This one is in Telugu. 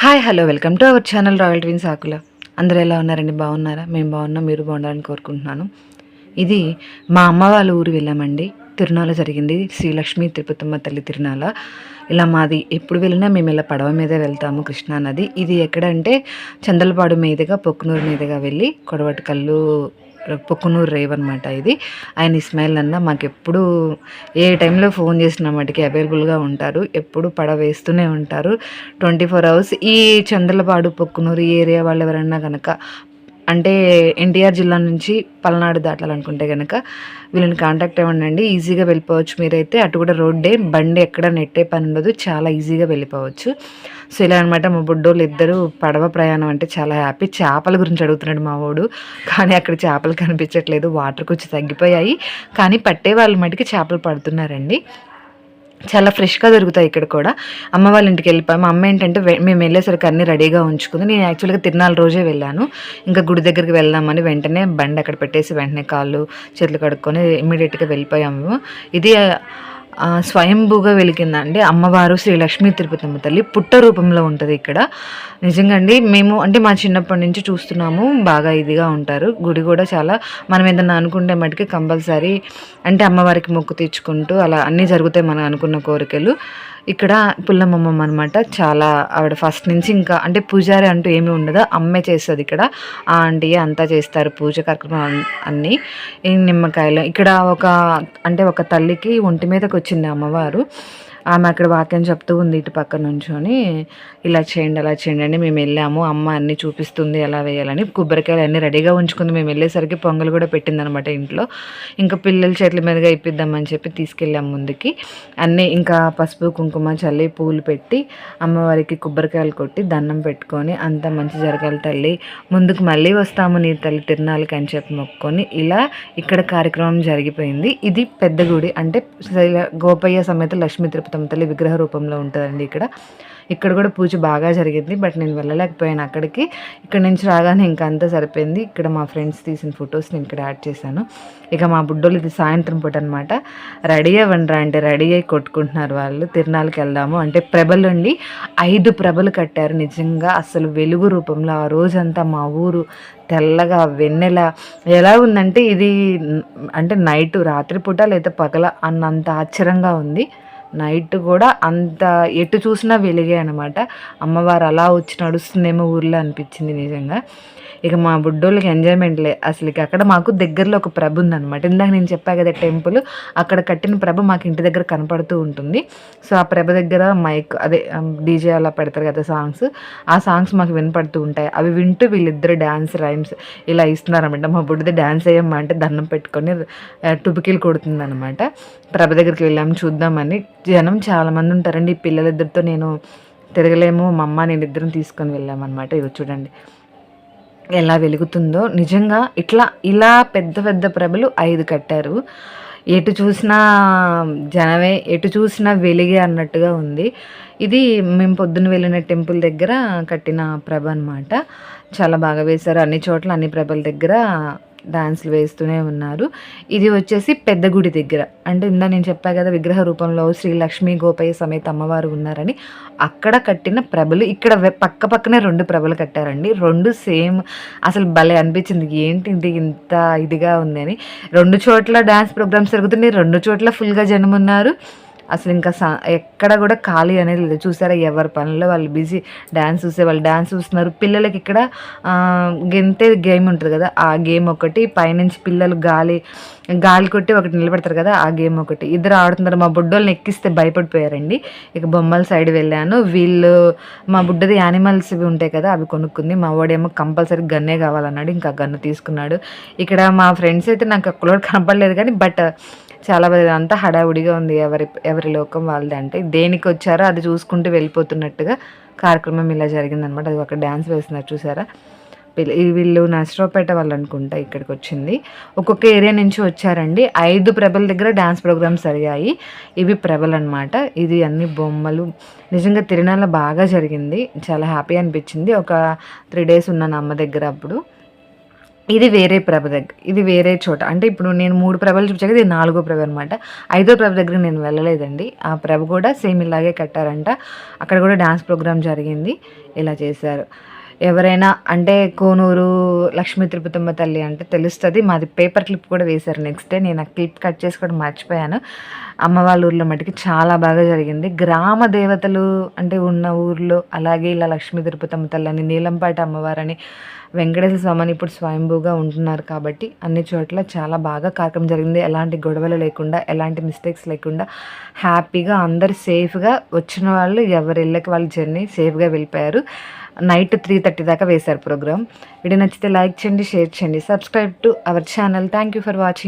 Hi hello welcome to our channel royal dreams ఆకుల అందరూ ఎలా ఉన్నారండి? బాగున్నారా? మేము బాగున్నాం మీరు బాగుండాలని కోరుకుంటున్నాను. ఇది మా అమ్మ వాళ్ళ ఊరు వెళ్ళామండి. తిరునాల జరిగింది. శ్రీలక్ష్మి తిరుపతమ్మ తల్లి తిరునాల ఇలా మాది ఎప్పుడు వెళ్ళినా మేము ఇలా పడవ మీద వెళ్తాము కృష్ణా నది. ఇది ఎక్కడంటే చందలపాడు మీదుగా పొక్కునూరు మీదుగా వెళ్ళి కొడవటికల్లు పొక్కునూరు రేవ్ అనమాట ఇది. ఆయన ఇస్మాయిల్ అన్న మాకు ఎప్పుడు ఏ టైంలో ఫోన్ చేసిన మటుకి అవైలబుల్గా ఉంటారు. ఎప్పుడు పడ వేస్తూనే ఉంటారు. ట్వంటీ ఫోర్ అవర్స్ ఈ చంద్రలపాడు పొక్కునూరు ఈ ఏరియా వాళ్ళు ఎవరన్నా కనుక అంటే ఎన్టీఆర్ జిల్లా నుంచి పల్నాడు దాటాలనుకుంటే కనుక వీళ్ళని కాంటాక్ట్ అవ్వండి ఈజీగా వెళ్ళిపోవచ్చు మీరైతే. అటు కూడా రోడ్డే బండి ఎక్కడ నెట్టే పని ఉండదు. చాలా ఈజీగా వెళ్ళిపోవచ్చు. సో ఇలా అనమాట మా బుడ్డోళ్ళు ఇద్దరు పడవ ప్రయాణం అంటే చాలా హ్యాపీ చేపల గురించి అడుగుతున్నాడు మా వాడు. కానీ అక్కడ చేపలు కనిపించట్లేదు. వాటర్ కొంచెం తగ్గిపోయాయి. కానీ పట్టే వాళ్ళు మటుకి చేపలు పడుతున్నారండి. చాలా ఫ్రెష్గా దొరుకుతాయి ఇక్కడ కూడా. అమ్మ వాళ్ళ ఇంటికి వెళ్ళిపోయాము అమ్మ ఏంటంటే మేము వెళ్ళేసరికి అన్ని రెడీగా ఉంచుకుంది. నేను యాక్చువల్గా తిరునాళ్ళ రోజే వెళ్ళాను. ఇంకా గుడి దగ్గరికి వెళ్దామని వెంటనే బండి అక్కడ పెట్టేసి వెంటనే కాళ్ళు చేతులు కడుక్కొని ఇమ్మీడియట్గా వెళ్ళిపోయాము. ఇది స్వయంభూగా వెలిగిందండి. అమ్మవారు శ్రీ లక్ష్మీ తిరుపతమ్మ తల్లి పుట్ట రూపంలో ఉంటుంది ఇక్కడ. నిజంగా అండి మేము అంటే మా చిన్నప్పటి నుంచి చూస్తున్నాము బాగా ఇదిగా ఉంటారు. గుడి కూడా చాలా మనం ఏదన్నా అనుకుంటే మటుకి కంపల్సరీ అంటే అమ్మవారికి మొక్కు తెచ్చుకుంటూ అలా అన్నీ జరుగుతాయి మనం అనుకున్న కోరికలు. ఇక్కడ పుల్లమ్మమ్మ అనమాట చాలా ఆవిడ ఫస్ట్ నుంచి ఇంకా అంటే పూజారి అంటూ ఏమీ ఉండదు. అమ్మే చేస్తుంది ఇక్కడ. ఆ ఆంటీ అంతా చేస్తారు పూజ కార్యక్రమం అన్నీ. ఈ నిమ్మకాయలు. ఇక్కడ ఒక అంటే ఒక తల్లికి ఒంటి మీదకి వచ్చింది అమ్మవారు. ఆమె అక్కడ వాక్యం చెప్తూ ఉంది ఇటు పక్క నుంచొని ఇలా చేయండి అలా చేయండి అని మేము వెళ్ళాము. అమ్మ అన్ని చూపిస్తుంది ఎలా వేయాలని. కొబ్బరికాయలు అన్నీ రెడీగా ఉంచుకుంది. మేము వెళ్ళేసరికి పొంగల్ కూడా పెట్టింది అనమాట ఇంట్లో. ఇంకా పిల్లల చేతుల మీదుగా ఇప్పిద్దామని చెప్పి తీసుకెళ్ళాం ముందుకి. అన్నీ ఇంకా పసుపు కుంకుమ చల్లి పూలు పెట్టి అమ్మవారికి కొబ్బరికాయలు కొట్టి దండం పెట్టుకొని అంత మంచి జరగాలి తల్లి. ముందుకు మళ్ళీ వస్తాము నీ తల్లి తిరునాళ్ళకి అని చెప్పి మొక్కుకొని ఇలా ఇక్కడ కార్యక్రమం జరిగిపోయింది. ఇది పెద్ద గుడి అంటే గోపయ్య సమేత లక్ష్మీ తిరుపతమ్మ తల్లి విగ్రహ రూపంలో ఉంటుందండి ఇక్కడ. ఇక్కడ కూడా పూజ బాగా జరిగింది. బట్ నేను వెళ్ళలేకపోయాను అక్కడికి. ఇక్కడ నుంచి రాగానే ఇంకా అంతా సరిపోయింది. ఇక్కడ మా ఫ్రెండ్స్ తీసిన ఫొటోస్ నేను ఇక్కడ యాడ్ చేశాను. ఇక మా బుడ్డోళ్ళు ఇది సాయంత్రం పూట అనమాట రెడీ అవ్వండిరా అంటే రెడీ అయ్యి కొట్టుకుంటున్నారు వాళ్ళు. తిరునాళ్ళకి వెళ్దాము. అంటే ప్రభలు అండి ఐదు ప్రభలు కట్టారు నిజంగా. అసలు వెలుగు రూపంలో ఆ రోజంతా మా ఊరు తెల్లగా వెన్నెల ఎలా ఉందంటే ఇది అంటే నైట్ రాత్రిపూట లేదా పగల అన్నంత ఆశ్చర్యంగా ఉంది. నైట్ కూడా అంత ఎటు చూసినా వెలిగే అనమాట అమ్మవారు అలా వచ్చి నడుస్తుందేమో ఊర్లో అనిపించింది నిజంగా. ఇక మా బుడ్డోళ్ళకి ఎంజాయ్మెంట్లే అసలు ఇక అక్కడ మాకు దగ్గరలో ఒక ప్రభ ఉందన్నమాట. ఇందాక నేను చెప్పా కదా టెంపుల్ అక్కడ కట్టిన ప్రభ మాకు ఇంటి దగ్గర కనపడుతూ ఉంటుంది. సో ఆ ప్రభ దగ్గర మైక్ అదే డీజే అలా పెడతారు కదా సాంగ్స్ ఆ సాంగ్స్ మాకు వినపడుతూ ఉంటాయి. అవి వింటూ వీళ్ళిద్దరు డ్యాన్స్ రైమ్స్ ఇలా ఇస్తున్నారన్నమాట. మా బుడ్డది డ్యాన్స్ వేయమ్మా అంటే దండం పెట్టుకొని ఆ, కొడుతుందన్నమాట. ప్రభ దగ్గరికి వెళ్ళాము చూద్దామని. జనం చాలామంది ఉంటారండి. ఈ పిల్లలిద్దరితో నేను తిరగలేము. మా అమ్మ నేను ఇద్దరం తీసుకొని వెళ్ళామన్నమాట. ఇవి చూడండి. ఎలా వెలుగుతుందో. నిజంగా ఇట్లా ఇలా పెద్ద పెద్ద ప్రభలు ఐదు కట్టారు. ఎటు చూసినా జనమే ఎటు చూసినా వెలిగే అన్నట్టుగా ఉంది. ఇది మేము పొద్దున్న వెళ్ళిన టెంపుల్ దగ్గర కట్టిన ప్రభ అనమాట చాలా బాగా వేశారు. అన్ని చోట్ల అన్ని ప్రభల దగ్గర డాన్స్లు వేస్తూనే ఉన్నారు. ఇది వచ్చేసి పెద్ద గుడి దగ్గర. అంటే ఇందా నేను చెప్పా కదా విగ్రహ రూపంలో శ్రీ లక్ష్మీ గోపయ్య సమేత అమ్మవారు ఉన్నారని. అక్కడ కట్టిన ప్రభలు ఇక్కడ పక్క పక్కనే రెండు ప్రభలు కట్టారండి. రెండు సేమ్ అసలు భలే అనిపించింది. ఏంటి ఇది ఇంత ఇదిగా ఉంది అని రెండు చోట్ల డాన్స్ ప్రోగ్రామ్స్ జరుగుతున్నాయి రెండు చోట్ల ఫుల్గా జనం ఉన్నారు. అసలు ఇంకా సా- ఎక్కడ కూడా ఖాళీ అనేది లేదు. చూసారా ఎవరి పనుల్లో వాళ్ళు బిజీ. డ్యాన్స్ చూసే వాళ్ళు డ్యాన్స్ చూస్తున్నారు. పిల్లలకి ఇక్కడ గెంతే గేమ్ ఉంటుంది కదా. ఆ గేమ్ ఒకటి పైనుంచి పిల్లలు గాలి గాలి కొట్టి ఒకటి నిలబెడతారు కదా ఆ గేమ్ ఒకటి. ఇద్దరు ఆడుతున్నారు మా బుడ్డోళ్ళని ఎక్కిస్తే భయపడిపోయారండి. ఇక బొమ్మల సైడ్ వెళ్ళాను. వీళ్ళు మా బుడ్డది యానిమల్స్ ఇవి ఉంటాయి కదా అవి కొనుక్కుంది. మా వాడేమో కంపల్సరీ గన్నే కావాలన్నాడు. ఇంకా గన్ను తీసుకున్నాడు. ఇక్కడ మా ఫ్రెండ్స్ అయితే నాకు ఒక్కలో కనపడలేదు కానీ బట్ చాలా బాగా అంతా హడావుడిగా ఉంది ఎవరి ఎవరి లోకం వాళ్ళది అంటే. దేనికి వచ్చారో అది చూసుకుంటూ వెళ్ళిపోతున్నట్టుగా కార్యక్రమం ఇలా జరిగిందనమాట. అది ఒక డ్యాన్స్ వేస్తున్నారు చూసారా? వీళ్ళు నర్సరావుపేట వాళ్ళు అనుకుంటా ఇక్కడికి వచ్చింది. ఒక్కొక్క ఏరియా నుంచి వచ్చారండి. ఐదు ప్రభల దగ్గర డ్యాన్స్ ప్రోగ్రామ్స్ జరిగాయి. ఇవి ప్రభలు అనమాట ఇది అన్ని బొమ్మలు. నిజంగా తిరణాల బాగా జరిగింది. చాలా హ్యాపీ అనిపించింది. ఒక త్రీ డేస్ ఉన్నాను అమ్మ దగ్గర అప్పుడు. ఇది వేరే ప్రభ దగ్గర ఇది వేరే చోట. అంటే ఇప్పుడు నేను మూడు ప్రభలు చూపించాక ఇది నాలుగో ప్రభ అనమాట ఐదో ప్రభ దగ్గర నేను వెళ్ళలేదండి. ఆ ప్రభ కూడా సేమ్ ఇలాగే కట్టారంట. అక్కడ కూడా డ్యాన్స్ ప్రోగ్రామ్ జరిగింది. ఇలా చేశారు. ఎవరైనా అంటే కోనూరు లక్ష్మీ తిరుపతమ్మ తల్లి అంటే తెలుస్తుంది. మాది పేపర్ క్లిప్ కూడా వేశారు నెక్స్ట్ డే. నేను ఆ క్లిప్ కట్ చేసుకోవడం మర్చిపోయాను. అమ్మ వాళ్ళ ఊర్లో మటుకి చాలా బాగా జరిగింది. గ్రామ దేవతలు అంటే ఉన్న ఊర్లో అలాగే ఇలా లక్ష్మీ తిరుపతమ్మ తల్లి అని నీలంపాటి అమ్మవారని వెంకటేశ్వర స్వామిని ఇప్పుడు స్వయంభూగా ఉంటున్నారు కాబట్టి అన్ని చోట్ల చాలా బాగా కార్యక్రమం జరిగింది. ఎలాంటి గొడవలు లేకుండా ఎలాంటి మిస్టేక్స్ లేకుండా హ్యాపీగా అందరు సేఫ్గా వచ్చిన వాళ్ళు ఎవరి ఇళ్ళకి వాళ్ళ జర్నీ సేఫ్గా వెళ్ళిపోయారు. నైట్ త్రీ థర్టీ దాకా వేశారు ప్రోగ్రామ్. వీడియో నచ్చితే లైక్ చేయండి షేర్ చేయండి. Subscribe to our channel thank you for watching